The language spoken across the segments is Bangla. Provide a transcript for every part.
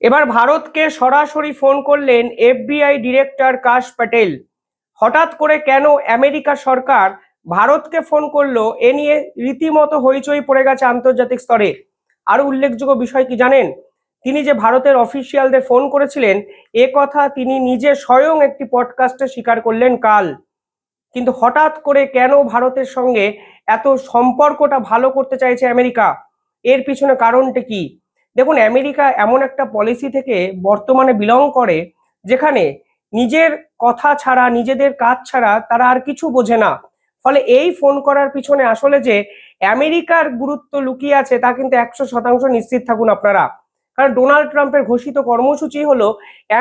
এবার ভারতকে সরাসরি ফোন করলেন এফবিআই ডিরেক্টর কাশ প্যাটেল। হঠাৎ করে কেন আমেরিকা সরকার ভারতকে ফোন করল, এ নিয়ে রীতিমতো হইচই পড়ে গেছে আন্তর্জাতিক স্তরে। আরও উল্লেখযোগ্য বিষয় কি জানেন? তিনি যে ভারতের অফিসিয়ালদের ফোন করেছিলেন, এ কথা তিনি নিজে স্বয়ং একটি পডকাস্টে স্বীকার করলেন কাল। কিন্তু হঠাৎ করে কেন ভারতের সঙ্গে এত সম্পর্কটা ভালো করতে চাইছে আমেরিকা? এর পিছনে কারণটা কি? দেখুন, আমেরিকা এমন একটা পলিসি থেকে বর্তমানে বিলং করে, যেখানে নিজের কথা ছাড়া, নিজেদের কাজ ছাড়া তারা আর কিছু বোঝে না। ফলে এই ফোন করার পিছনে আসলে যে আমেরিকার গুরুত্ব লুকিয়ে আছে, তা কিন্তু একশো শতাংশ নিশ্চিত থাকুন আপনারা। কারণ ডোনাল্ড ট্রাম্পের ঘোষিত কর্মসূচি হলো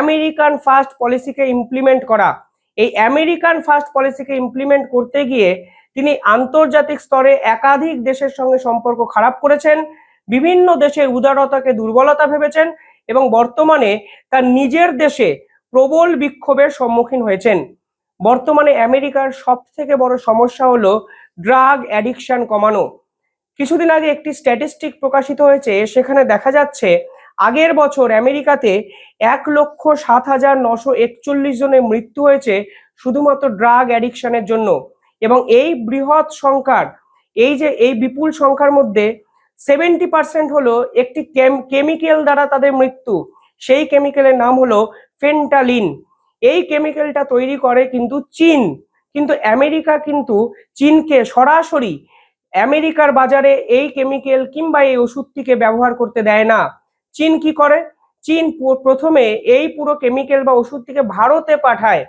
আমেরিকান ফার্স্ট পলিসিকে ইমপ্লিমেন্ট করা। এই আমেরিকান ফার্স্ট পলিসিকে ইমপ্লিমেন্ট করতে গিয়ে তিনি আন্তর্জাতিক স্তরে একাধিক দেশের সঙ্গে সম্পর্ক খারাপ করেছেন। বিভিন্ন দেশের উদারতাকে, দুর্বলতা ভেবেছেন এবং বর্তমানে তার নিজের দেশে প্রবল বিক্ষোভের সম্মুখীন হয়েছেন। বর্তমানে আমেরিকার সব থেকে বড় সমস্যা হলো ড্রাগ অ্যাডিকশন কমানো। কিছুদিন আগে একটি স্ট্যাটিস্টিক প্রকাশিত হয়েছে, সেখানে দেখা যাচ্ছে আগের বছর আমেরিকাতে এক লক্ষ সাত হাজার নশো একচল্লিশ জনের মৃত্যু হয়েছে শুধুমাত্র ড্রাগ অ্যাডিকশনের জন্য। এবং এই বৃহৎ সংখ্যার, এই যে, এই বিপুল সংখ্যার মধ্যে সেভেন্টি পার্সেন্ট হলো একটি কেমিক্যাল দ্বারা তাদের মৃত্যু। সেই কেমিক্যালের নাম হলো ফেন্টালিন এই কেমিক্যালটা তৈরি করে কিন্তু চীন। কিন্তু আমেরিকা কিন্তু চীনকে সরাসরি আমেরিকার বাজারে এই কেমিক্যাল কিংবা এই ওষুধটিকে ব্যবহার করতে দেয় না। চীন কি করে? চীন প্রথমে এই পুরো কেমিক্যাল বা ওষুধটিকে ভারতে পাঠায়।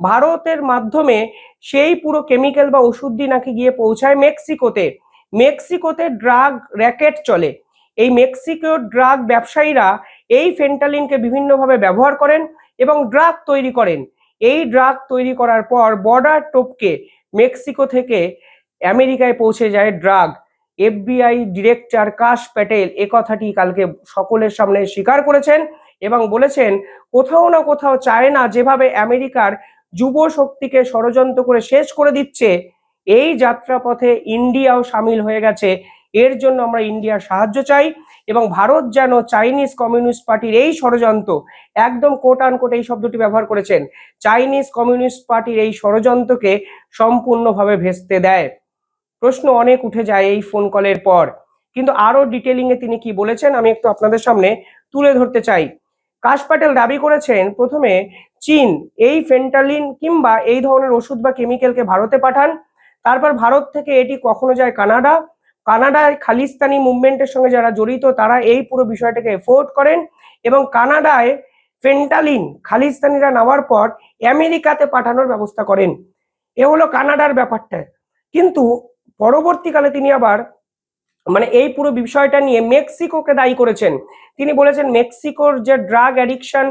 ভারতের মাধ্যমে সেই পুরো কেমিক্যাল বা ওষুধটি নাকি গিয়ে পৌঁছায় মেক্সিকোতে। মেক্সিকোতে ড্রাগ র্যাকেট চলে। এই মেক্সিকোর ড্রাগ ব্যবসায়ীরা এই ফেন্টালিনকে বিভিন্নভাবে ব্যবহার করেন এবং ড্রাগ তৈরি করেন। এই ড্রাগ তৈরি করার পর বর্ডার টোপকে মেক্সিকো থেকে আমেরিকায় পৌঁছে যায় ড্রাগ। এফবিআই ডিরেক্টর কাশ প্যাটেল এ কথাটি কালকে সকলের সামনে স্বীকার করেছেন এবং বলেছেন, কোথাও না কোথাও চায় না যেভাবে আমেরিকার যুব শক্তিকে ষড়যন্ত্র করে শেষ করে দিচ্ছে এই যাত্রাপথে ইন্ডিয়াও সামিল হয়ে গেছে। এর জন্য আমরা ইন্ডিয়ার সাহায্য চাই এবং ভারত যেন চাইনিজ কমিউনিস্ট পার্টির এই ষড়যন্ত্র, একদম কোট আনকোট এই শব্দটি ব্যবহার করেছেন, চাইনিজ কমিউনিস্ট পার্টির এই ষড়যন্ত্রকে সম্পূর্ণভাবে ভেস্তে দেয়। প্রশ্ন অনেক উঠে যায় এই ফোন কলের পর। কিন্তু আরও ডিটেলিং এ তিনি কি বলেছেন আমি একটু আপনাদের সামনে তুলে ধরতে চাই। কাশ প্যাটেল দাবি করেছেন, প্রথমে, চীন, এই ফেন্টালিন কিংবা এই ধরনের ওষুধ বা কেমিক্যালকে ভারতে পাঠান তারপর ভারত থেকে এটি কখনো যায় কানাডা। কানাডায় খালিস্তানি মুভমেন্টের সঙ্গে যারা জড়িত, তারা এই পুরো বিষয়টাকে এফোর্ড করেন এবং কানাডায় ফেন্টালিন খালিস্তানিরা নেওয়ার পর আমেরিকাতে পাঠানোর ব্যবস্থা করেন। এ হলো কানাডার ব্যাপারটা। কিন্তু পরবর্তীকালে তিনি আবার মানে এই পুরো বিষয়টা নিয়ে মেক্সিকোকে দায়ী করেছেন। তিনি বলেছেন, মেক্সিকোর যে ড্রাগ অ্যাডিকশন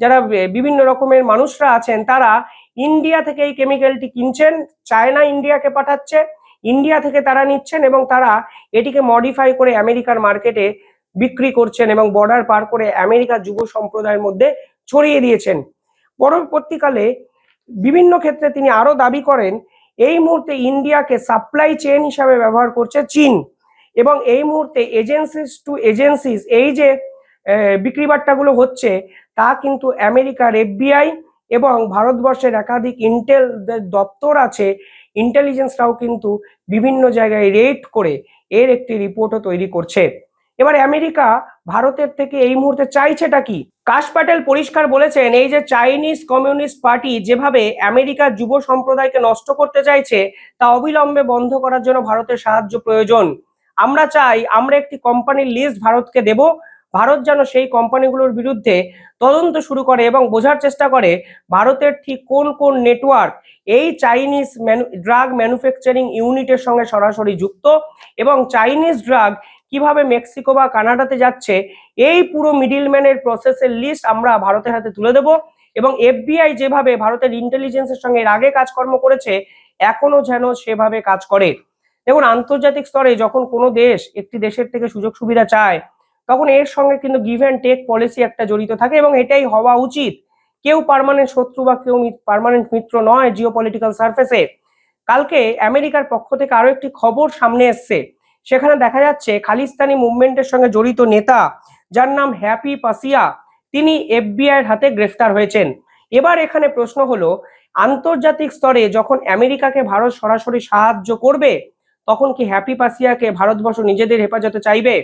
যারা বিভিন্ন রকমের মানুষরা আছেন, তারা ইন্ডিয়া থেকে এই কেমিক্যালটি কিনছেন, চায়না ইন্ডিয়াকে পাঠাচ্ছে, ইন্ডিয়া থেকে তারা নিচ্ছেন এবং তারা এটিকে মডিফাই করে আমেরিকার মার্কেটে বিক্রি করছেন এবং বর্ডার পার করে আমেরিকার যুব সম্প্রদায়ের মধ্যে ছড়িয়ে দিয়েছেন। পরবর্তীকালে বিভিন্ন ক্ষেত্রে তিনি আরও দাবি করেন, এই মুহূর্তে ইন্ডিয়াকে সাপ্লাই চেন হিসাবে ব্যবহার করছে চীন এবং এই মুহূর্তে এজেন্সিস টু এজেন্সিস এই যে বিক্রি বার্তাগুলো হচ্ছে, তা কিন্তু আমেরিকার এফবিআই এবং ভারতবর্ষের একাধিক ইন্টেল দপ্তর আছে ইন্টেলিজেন্সরাও কিন্তু বিভিন্ন জায়গায় রেড করে এর একটি রিপোর্টও তৈরি করছে। এবার আমেরিকা ভারতের থেকে এই মুহূর্তে চাইছেটা কি? কাশ প্যাটেল পরিষ্কার বলেছেন, এই যে চাইনিজ কমিউনিস্ট পার্টি যেভাবে আমেরিকার যুব সম্প্রদায়কে নষ্ট করতে চাইছে, তা অবিলম্বে বন্ধ করার জন্য ভারতের সাহায্য প্রয়োজন। আমরা চাই, আমরা একটি কোম্পানির লিস্ট ভারতকে দেব ভারত যেন সেই কোম্পানিগুলোর বিরুদ্ধে তদন্ত শুরু করে এবং বোঝার চেষ্টা করে ভারতের ঠিক কোন কোন নেটওয়ার্ক এই চাইনিজ ড্রাগ ম্যানুফ্যাকচারিং ইউনিটের সঙ্গে সরাসরি যুক্ত এবং চাইনিজ ড্রাগ কীভাবে মেক্সিকো বা কানাডাতে যাচ্ছে, এই পুরো মিডিলম্যানের প্রসেসের লিস্ট আমরা ভারতের হাতে তুলে দেব এবং এফবিআই যেভাবে ভারতের ইন্টেলিজেন্সের সঙ্গে এর আগে কাজকর্ম করেছে এখনও যেন সেভাবে কাজ করে। দেখুন, আন্তর্জাতিক স্তরে যখন কোনো দেশ একটি দেশের থেকে সুযোগ সুবিধা চায় তখন এর সঙ্গে কিন্তু গিভ অ্যান্ড টেক পলিসি একটা জড়িত থাকে এবং এটাই হওয়া উচিত। কেউ পারমানেন্ট শত্রু বা কেউ পারমানেন্ট মিত্র নয় জিও পলিটিক্যাল সার্ফেসে কালকে আমেরিকার পক্ষ থেকে আরও একটি খবর সামনে এসছে। সেখানে দেখা যাচ্ছে খালিস্তানি মুভমেন্টের সঙ্গে জড়িত নেতা, যার নাম হ্যাপি পাসিয়া, তিনি এফবিআই এর হাতে গ্রেফতার হয়েছেন। এবার এখানে প্রশ্ন হলো, আন্তর্জাতিক স্তরে যখন আমেরিকাকে ভারত সরাসরি সাহায্য করবে, তখন কি হ্যাপি পাসিয়াকে ভারতবর্ষ নিজেদের হেফাজতে চাইবে?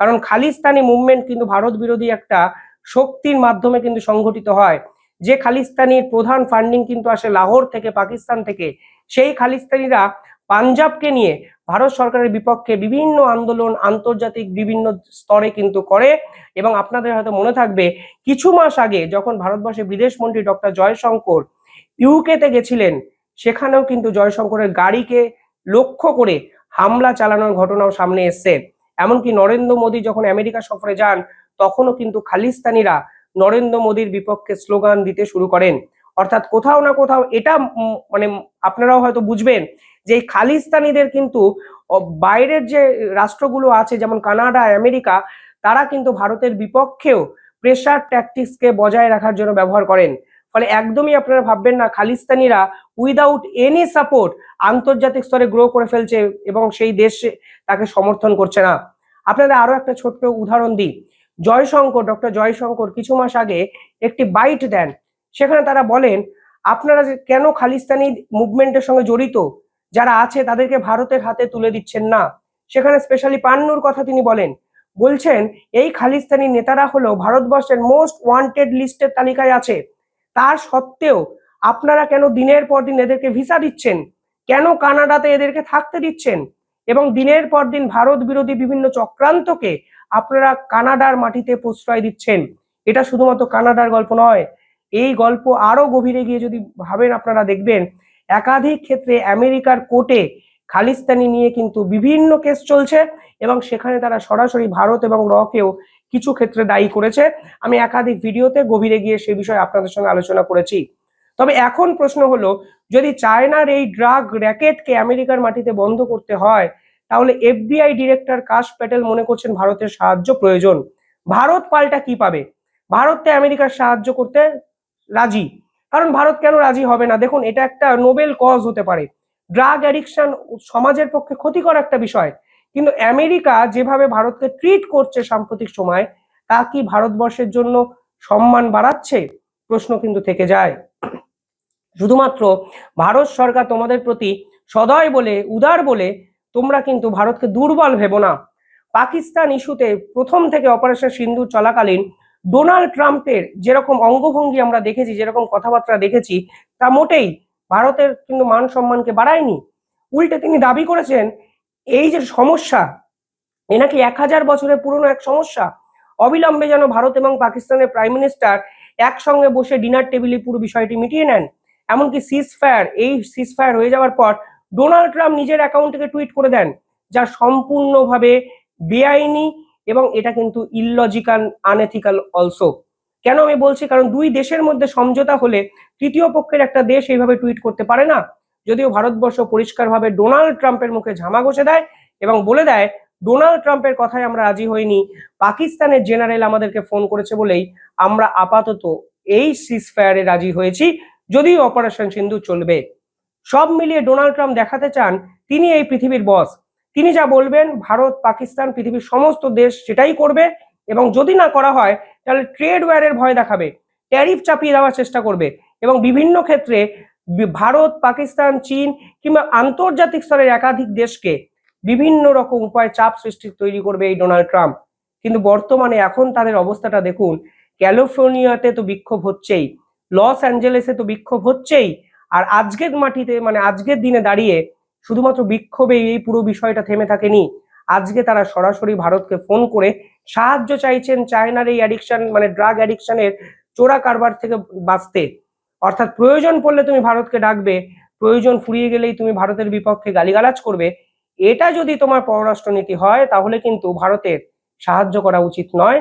কারণ খালিস্তানি মুভমেন্ট কিন্তু ভারত বিরোধী একটা শক্তির মাধ্যমে কিন্তু সংগঠিত হয়। যে খালিস্তানির প্রধান ফান্ডিং কিন্তু আসে লাহোর থেকে, পাকিস্তান থেকে, সেই খালিস্তানিরা পাঞ্জাবকে নিয়ে ভারত সরকারের বিপক্ষে বিভিন্ন আন্দোলন আন্তর্জাতিক বিভিন্ন স্তরে কিন্তু করে এবং আপনাদের হয়তো মনে থাকবে, কিছু মাস আগে যখন ভারতবর্ষের বিদেশ মন্ত্রী ডক্টর জয়শঙ্কর ইউকেতে গেছিলেন, সেখানেও কিন্তু জয়শঙ্করের গাড়িকে লক্ষ্য করে হামলা চালানোর ঘটনাও সামনে এসছে। এমনকি নরেন্দ্র মোদী যখন আমেরিকা সফরে যান, তখনও কিন্তু খালিস্তানিরা নরেন্দ্র মোদীর বিপক্ষে স্লোগান দিতে শুরু করেন। অর্থাৎ কোথাও না কোথাও এটা মানে আপনারাও হয়তো বুঝবেন যে এই খালিস্তানিদের কিন্তু বাইরের যে রাষ্ট্রগুলো আছে, যেমন কানাডা, আমেরিকা, তারা কিন্তু ভারতের বিপক্ষেও প্রেশার ট্যাকটিক্সকে বজায় রাখার জন্য ব্যবহার করেন। ফলে একদমই আপনারা ভাববেন না, খালিস্তানিরা উইদাউট এনি সাপোর্ট আন্তর্জাতিক স্তরে গ্রো করে ফেলছে এবং সেই দেশ তাকে সমর্থন করছে না। আপনাদের আরও একটা ছোট্ট উদাহরণ দিই। জয়শঙ্কর ডক্টর জয়শঙ্কর কিছু মাস আগে একটি বাইট দেন। সেখানে তারা বলেন, আপনারা কেন খালিস্তানি মুভমেন্টের সঙ্গে জড়িত? যারা আছে তাদেরকে ভারতের হাতে তুলে দিচ্ছেন না। সেখানে স্পেশালি পান্নুর কথা তিনি বলেন। বলছেন, এই খালিস্তানি নেতারা হলো ভারতবর্ষের মোস্ট ওয়ান্টেড লিস্টের তালিকায় আছে। তার সত্ত্বেও আপনারা কেন দিনের পর দিন এদেরকে ভিসা দিচ্ছেন? কেন কানাডাতে এদেরকে থাকতে দিচ্ছেন? এবং দিনের পর দিন ভারত বিরোধী বিভিন্ন চক্রান্তকে আপনারা কানাডার মাটিতে প্রশ্রয় দিচ্ছেন? এটা শুধুমাত্র কানাডার গল্প নয়, এই গল্প আরও গভীরে গিয়ে যদি ভাবেন আপনারা দেখবেন, একাধিক ক্ষেত্রে আমেরিকার কোর্টে খালিস্তানি নিয়ে কিন্তু বিভিন্ন কেস চলছে এবং সেখানে তারা সরাসরি ভারত এবং রকেও কিছু ক্ষেত্রে দায়ী করেছে। আমি একাধিক ভিডিওতে গভীরে গিয়ে সে বিষয়ে আপনাদের সঙ্গে আলোচনা করেছি। তবে এখন প্রশ্ন হলো, যদি চায়নার এই ড্রাগ র্যাকেটকে আমেরিকার মাটিতে বন্ধ করতে হয়, তাহলে এফবিআই ডিরেক্টর কাশ প্যাটেল মনে করছেন ভারতের সাহায্য প্রয়োজন। ভারত পাল্টা কি পাবে? ভারতকে আমেরিকার সাহায্য করতে রাজি? কারণ ভারত কেন রাজি হবে না? দেখুন, এটা একটা নোবেল কজ হতে পারে। ড্রাগ অ্যাডিকশন সমাজের পক্ষে ক্ষতিকর একটা বিষয়। কিন্তু আমেরিকা যেভাবে ভারতকে ট্রিট করছে সাম্প্রতিক সময়, তা কি ভারতবর্ষের জন্য সম্মান বাড়াচ্ছে? প্রশ্ন কিন্তু থেকে যায়। শুধুমাত্র ভারত সরকার তোমাদের প্রতি সদয় বলে, উদার বলে, তোমরা কিন্তু ভারতকে দুর্বল ভেবো না। পাকিস্তান ইস্যুতে প্রথম থেকে অপারেশন সিন্ধু চলাকালীন ডোনাল্ড ট্রাম্পের যেরকম অঙ্গভঙ্গি আমরা দেখেছি, যেরকম কথাবার্তা দেখেছি, তা মোটেই ভারতের কিন্তু মান সম্মানকে বাড়ায়নি। উল্টে তিনি দাবি করেছেন এই যে সমস্যা, এ নাকি এক হাজার বছরের পুরনো এক সমস্যা? অবিলম্বে যেন ভারত এবং পাকিস্তানের প্রাইম মিনিস্টার একসঙ্গে বসে ডিনার টেবিলে পুরো বিষয়টি মিটিয়ে নেন। এমনকি সিজ ফায়ার এই সিজ ফায়ার হয়ে যাওয়ার পর ডোনাল্ড ট্রাম্প নিজের অ্যাকাউন্ট থেকে টুইট করে দেন, যা সম্পূর্ণভাবে বেআইনি এবং এটা কিন্তু ইললজিক্যাল আনএথিক্যাল অলসো কেন আমি বলছি? কারণ দুই দেশের মধ্যে সমঝোতা হলে তৃতীয় পক্ষের একটা দেশ এইভাবে টুইট করতে পারে না। যদিও ভারতবর্ষ পরিষ্কারভাবে ডোনাল্ড ট্রাম্পের মুখে ঝামা ঘষে দেয় এবং বলে দেয়, ডোনাল্ড ট্রাম্পের কথায় আমরা রাজি হইনি। পাকিস্তানের জেনারেল আমাদেরকে ফোন করেছে বলেই আমরা আপাতত এই সিজ ফায়ারে রাজি হয়েছি, যদিও অপারেশন সিন্ধু চলবে। সব মিলিয়ে ডোনাল্ড ট্রাম্প দেখাতে চান, তিনি এই পৃথিবীর বস তিনি যা বলবেন, ভারত, পাকিস্তান, পৃথিবীর সমস্ত দেশ সেটাই করবে এবং যদি না করা হয়, তাহলে ট্রেড ওয়ারের ভয় দেখাবে। ট্যারিফ চাপিয়ে দেওয়ার চেষ্টা করবে এবং বিভিন্ন ক্ষেত্রে ভারত, পাকিস্তান, চীন কিংবা আন্তর্জাতিক স্তরের একাধিক দেশকে বিভিন্ন রকম উপায় চাপ সৃষ্টি তৈরি করবে এই ডোনাল্ড ট্রাম্প। কিন্তু বর্তমানে এখন তাদের অবস্থাটা দেখুন, ক্যালিফোর্নিয়াতে তো বিক্ষোভ হচ্ছেই, লস অ্যাঞ্জেলেসে তো বিক্ষোভ হচ্ছেই, আর আজকের মাটিতে মানে আজকের দিনে দাঁড়িয়ে শুধুমাত্র বিক্ষোভে এই পুরো বিষয়টা থেমে থাকেনি। আজকে তারা সরাসরি ভারতকে ফোন করে সাহায্য চাইছেন চায়নার এই অ্যাডিকশন মানে ড্রাগ অ্যাডিকশনের চোরা কারবার থেকে বাঁচতে। অর্থাৎ প্রয়োজন পড়লে তুমি ভারতকে ডাকবে, প্রয়োজন ফুরিয়ে গেলেই তুমি ভারতের বিপক্ষে গালিগালাজ করবে। এটা যদি তোমার পররাষ্ট্রনীতি হয়, তাহলে কিন্তু ভারতের সাহায্য করা উচিত নয়।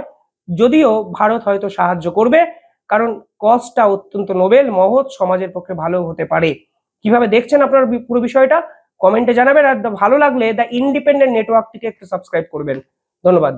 যদিও ভারত হয়তো সাহায্য করবে, কারণ কজটা অত্যন্ত নোবেল, মহৎ, সমাজের পক্ষে ভালো হতে পারে। কীভাবে দেখছেন আপনার পুরো বিষয়টা? কমেন্টে জানাবেন, আর ভালো লাগলে দ্য ইন্ডিপেন্ডেন্ট নেটওয়ার্কটিকে একটু সাবস্ক্রাইব করবেন। ধন্যবাদ।